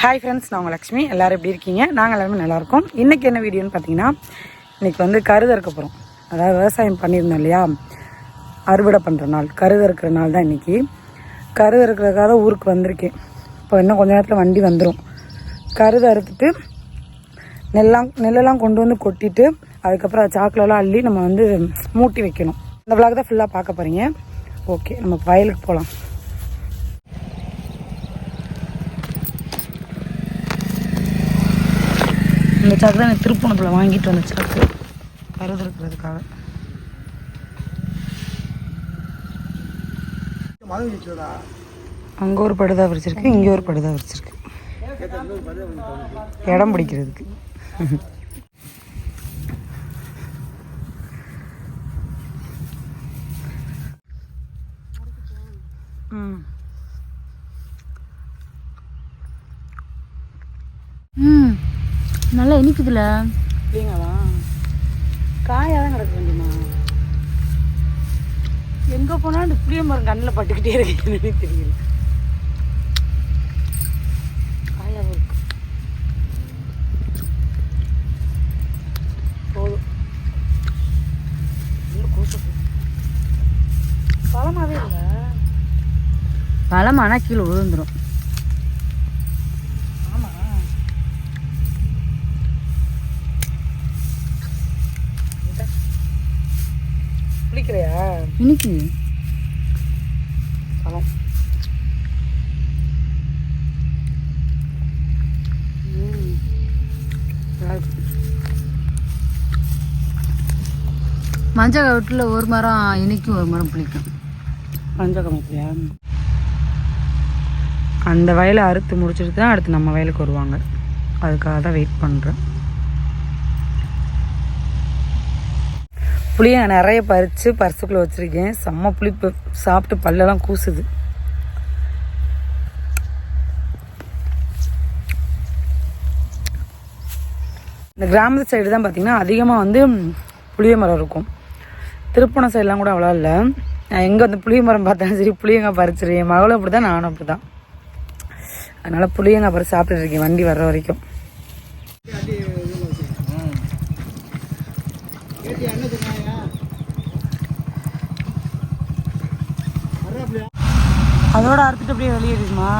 Hi friends நான் உங்கள் லக்ஷ்மி. எல்லோரும் எப்படி இருக்கீங்க? நாங்கள் எல்லாருமே நல்லாயிருக்கோம். இன்றைக்கி என்ன வீடியோன்னு பார்த்தீங்கன்னா இன்றைக்கி வந்து கருது இருக்க போகிறோம் அதாவது விவசாயம் பண்ணியிருந்தோம் இல்லையா? அறுவடை பண்ணுற நாள் கருது இருக்கிற நாள் தான் இன்றைக்கி கருது அறுக்கிறதுக்காக தான் ஊருக்கு வந்திருக்கேன். இப்போ இன்னும் கொஞ்ச நேரத்தில் வண்டி வந்துடும் கருது அறுத்துட்டு நெல்லாம் நெல்லெல்லாம் கொண்டு வந்து கொட்டிட்டு அதுக்கப்புறம் அது அள்ளி நம்ம வந்து மூட்டி வைக்கணும். இந்த விளாக் தான் ஃபுல்லாக பார்க்க போகிறீங்க ஓகே நம்ம வயலுக்கு போகலாம் இந்த சாக்கு தான் எனக்கு திருப்பணத்தில் வாங்கிட்டு வந்த சாக்கு. கருது இருக்கிறதுக்காக. அங்கே ஒரு படுதா விரிச்சிருக்கு இங்கே ஒரு படுதா விரிச்சிருக்கு. இடம் பிடிக்கிறதுக்கு. ம். ம். நல்லா இனிக்குதுல இல்லைங்களா? காயாக தான் கிடக்க வேண்டியமா எங்கே போனாலும் இந்த புளிய மரம் கண்ணில் பட்டுக்கிட்டே இருக்கு. என்னன்னு தெரியல. காயாவும் இருக்கு. போதும். பழமாவே இல்லை. பழமானா கீழே விழுந்துரும். புளிக்கிறையா இனிக்குது பழம் ம். நல்லா இருக்கு. மஞ்சள் வீட்டில் ஒரு மரம் இனிக்கும் ஒரு மரம் புளிக்கும். மஞ்சள் கமத்தியா அந்த வயலை அறுத்து முடிச்சுட்டு தான் அடுத்து நம்ம வயலுக்கு வருவாங்க. அதுக்காக தான் வெயிட் பண்ணுறேன் புளியை நிறைய பறித்து பரிசுக்குள்ளே வச்சுருக்கேன். செம்ம புளிப்பு சாப்பிட்டு பல்லெல்லாம் கூசுது. இந்த கிராமத்து சைடு தான் பார்த்திங்கன்னா அதிகமாக வந்து புளிய மரம் இருக்கும். திருப்பணம் சைடெலாம் கூட அவ்வளோ இல்லை. நான் எங்கே வந்து புளிய மரம் பார்த்தாலும் சரி புளியங்காய் பறிச்சிருக்கேன் மகளும் அப்படி தான் நானும் அப்படி தான் அதனால் புளியங்காய் பறித்து சாப்பிட்டுருக்கேன் வண்டி வர்ற வரைக்கும். அதோட அறுத்துட்டு அப்படியே வெளியேறிடுமா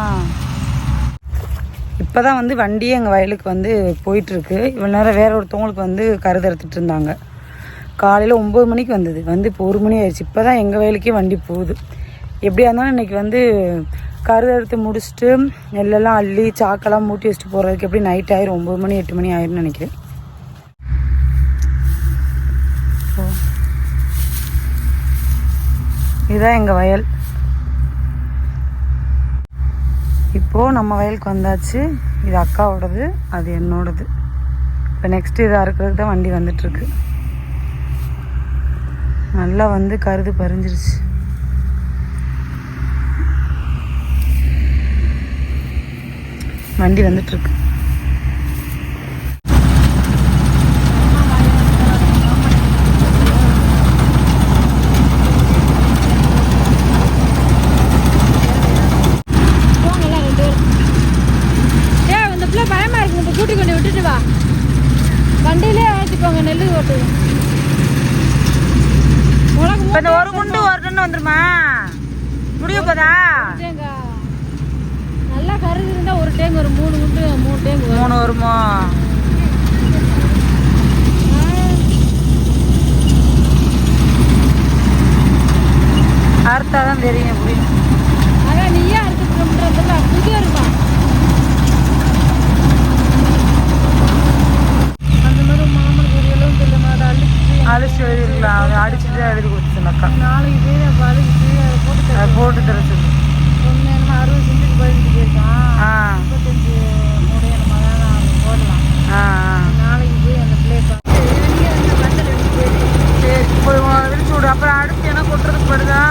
இப்போ தான் வந்து வண்டியே எங்கள் வயலுக்கு வந்து போயிட்டுருக்கு. இவ்வளோ நேரம் வேற ஒருத்தவங்களுக்கு வந்து கருது அறுத்துட்டு இருந்தாங்க. காலையில் ஒம்பது மணிக்கு வந்தது. வந்து இப்போ ஒரு மணி ஆயிடுச்சு. இப்போ தான் எங்கள் வயலுக்கே வண்டி போகுது. எப்படியா இருந்தாலும் இன்றைக்கி வந்து கருது அறுத்து முடிச்சுட்டு நெல்லெல்லாம் அள்ளி சாக்கெல்லாம் மூட்டி வச்சுட்டு போகிறதுக்கு எப்படி நைட் ஆயிரும்? ஒம்பது மணி எட்டு மணி ஆயிரும்னு நினைக்கிறேன். இதுதான் எங்கள் வயல். இப்போது நம்ம வயலுக்கு வந்தாச்சு. இது அக்காவோடது அது என்னோடது. இப்போ நெக்ஸ்ட் இதாக இருக்கிறதுக்கு தான் வண்டி வந்துட்டுருக்கு. நல்லா வந்து கருது பறிஞ்சிருச்சு. வண்டி வந்துட்டுருக்கு. வண்டியிலே அழைச்சிக்கோங்க நெல் ஓட்டு. உனக்கு ஒரு குண்டு ஒரு டன் வந்துருமா? முடிய போதா? நல்லா கருது இருந்தா ஒரு டேங்க் ஒரு மூணு குண்டு மூணு டேங்க் வரும். மூணு வருமோ? அறுத்தாதான் தெரியும் எப்படி அதான் நீயே அறுத்துட்டு புது இருக்கா அந்த மாதிரி மாமன் பொரியலும் தெரியல அதை அழிச்சிட்டு அழிச்சு அதை அடிச்சுட்டு எழுதி கொடுத்துச்சு அக்கா. நாளைக்கு போய் அப்போ அதை போட்டு அதை போட்டு தர சொல்லு. ஒன்று நம்ம அறுபது செஞ்சுட்டு பதினஞ்சு போயிருக்கான் ஆ. முப்பத்தஞ்சு மூடைய நம்ம தான் போடலாம். ஆ. நாளைக்கு போய் அந்த போயிருக்கு சரி போய் விரிச்சு விடு. அப்புறம் அடுத்து என்ன கொட்டுறதுக்கு படுதா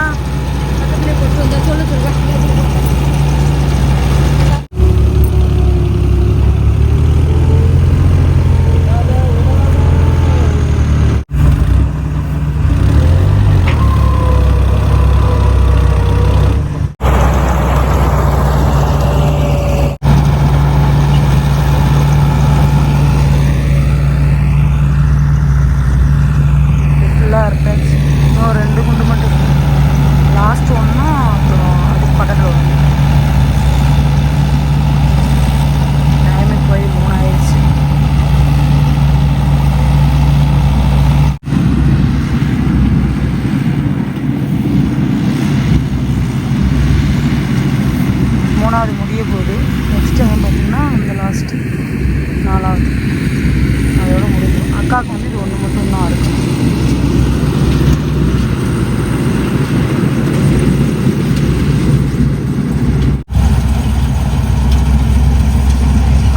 அந்த பிள்ளைய கொண்டு வந்து டைம் பார்த்தீங்கன்னா அந்த லாஸ்ட்டு நாலாவது அதோட முடிஞ்சிடும் அக்காவுக்கு வந்து இது ஒன்று மட்டும் தான் இருக்கும்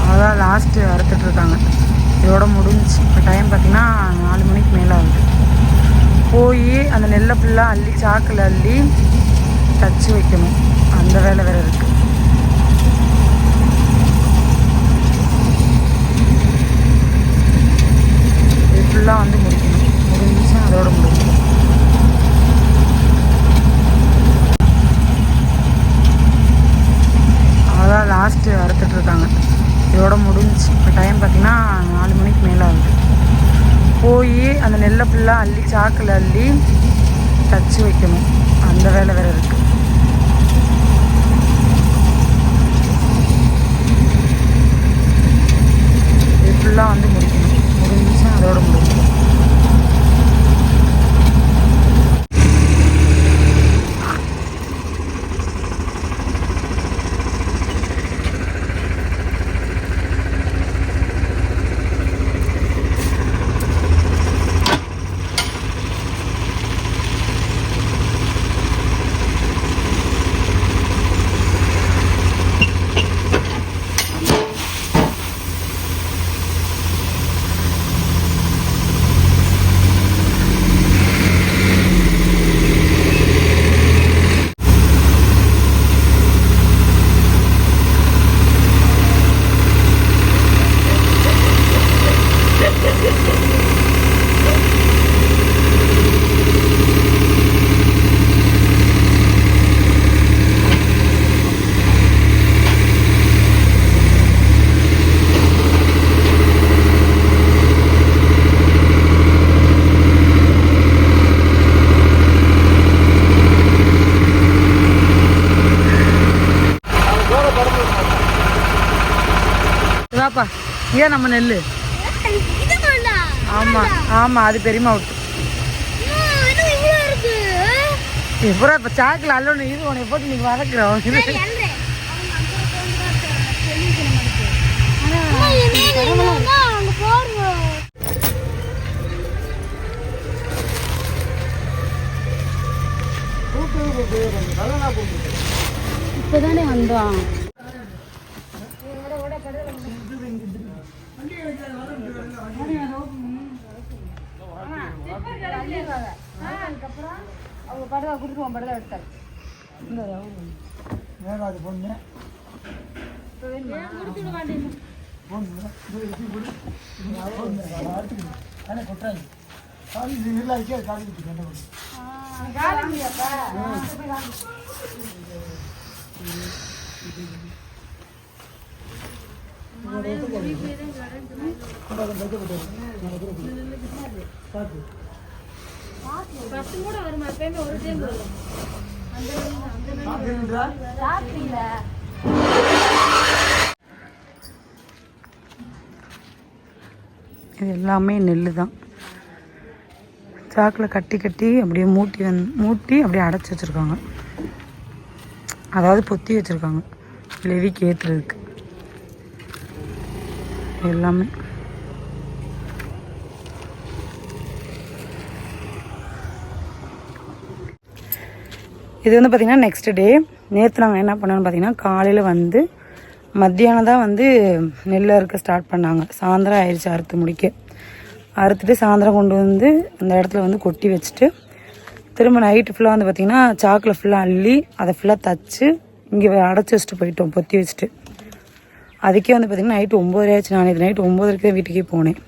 அதான் லாஸ்ட்டு அறுத்துட்டு இருக்காங்க இதோட முடிஞ்சுச்சு இப்போ டைம் பார்த்தீங்கன்னா நாலு மணிக்கு மேலே ஆகுது போய் அந்த நெல்லை ஃபுல்லாக அள்ளி சாக்கில் அள்ளி தச்சு வைக்கணும் அந்த வேலை வேறு இருக்குது இது ஃபுல்லாக வந்து முடிக்கணும் முடிஞ்சிச்சு அதோட முடிஞ்சிடும் அதான் அறுத்துட்டு இருக்காங்க இதோட முடிஞ்சுச்சு. இப்போ டைம் பார்த்தீங்கன்னா நாலு மணிக்கு மேலே ஆகுது. போய் அந்த நெல்லை ஃபுல்லாக அள்ளி சாக்கில் அள்ளி தச்சு வைக்கணும். அந்த வேலை வேறு இருக்குது இது ஃபுல்லாக வந்து முடிக்கணும். முடிஞ்சிச்சு அதோட முடிஞ்சிடும் ஏன் நம்ம நெல் ஆமாம் ஆமாம் அது பெரியமா விட்டு. எப்போ இப்போ சாக்கில் அல்லொன்று இது உன்னை போட்டு நீங்கள் வதக்குறோம் இப்போதானே வந்தோம். அவங்க படவை கொடுத்துருவோம் படவை எடுத்தாரு மேலாது பொண்ணு கொட்டாங்க காலி இல்லை காலி கிட்ட என்ன பண்ணுங்க பார்த்து பத்து கூட வருமா எப்பயுமே ஒரு டைம் வரும் இது எல்லாமே நெல் தான். சாக்கில் கட்டி கட்டி அப்படியே மூட்டி வந் மூட்டி அப்படியே அடைச்சி வச்சுருக்காங்க. அதாவது பொத்தி வச்சுருக்காங்க. லெவிக்கு ஏற்றுறதுக்கு எல்லாமே. இது வந்து பார்த்திங்கன்னா நெக்ஸ்ட் டே நேற்று நாங்கள் என்ன பண்ணோன்னு பார்த்தீங்கன்னா காலையில் வந்து மத்தியானம் தான் வந்து நெல் அறுக்க ஸ்டார்ட் பண்ணாங்க. சாயந்தரம் ஆயிடுச்சு அறுத்து முடிக்க. அறுத்துட்டு சாயந்தரம் கொண்டு வந்து அந்த இடத்துல வந்து கொட்டி வச்சுட்டு திரும்ப நைட்டு ஃபுல்லாக வந்து பார்த்திங்கன்னா சாக்கில் ஃபுல்லாக அள்ளி அதை ஃபுல்லாக தச்சு இங்கே அடைச்சி வச்சுட்டு போயிட்டோம் பொத்தி வச்சுட்டு. அதுக்கே வந்து பார்த்திங்கன்னா நைட்டு ஒம்பது ஆச்சு. நான் இது நைட்டு ஒம்பதரைக்கு தான் வீட்டுக்கே போனேன்.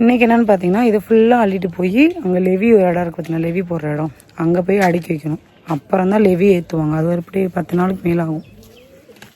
இன்றைக்கி என்னென்னு பார்த்தீங்கன்னா இதை ஃபுல்லாக அள்ளிட்டு போய் அங்கே லெவி ஒரு இடம் இருக்குது பார்த்தீங்கன்னா லெவி போடுற இடம். அங்கே போய் அடுக்கி வைக்கணும். அப்புறம் தான் லெவி ஏற்றுவாங்க அது ஒரு இப்படி பத்து நாளுக்கு மேலே ஆகும்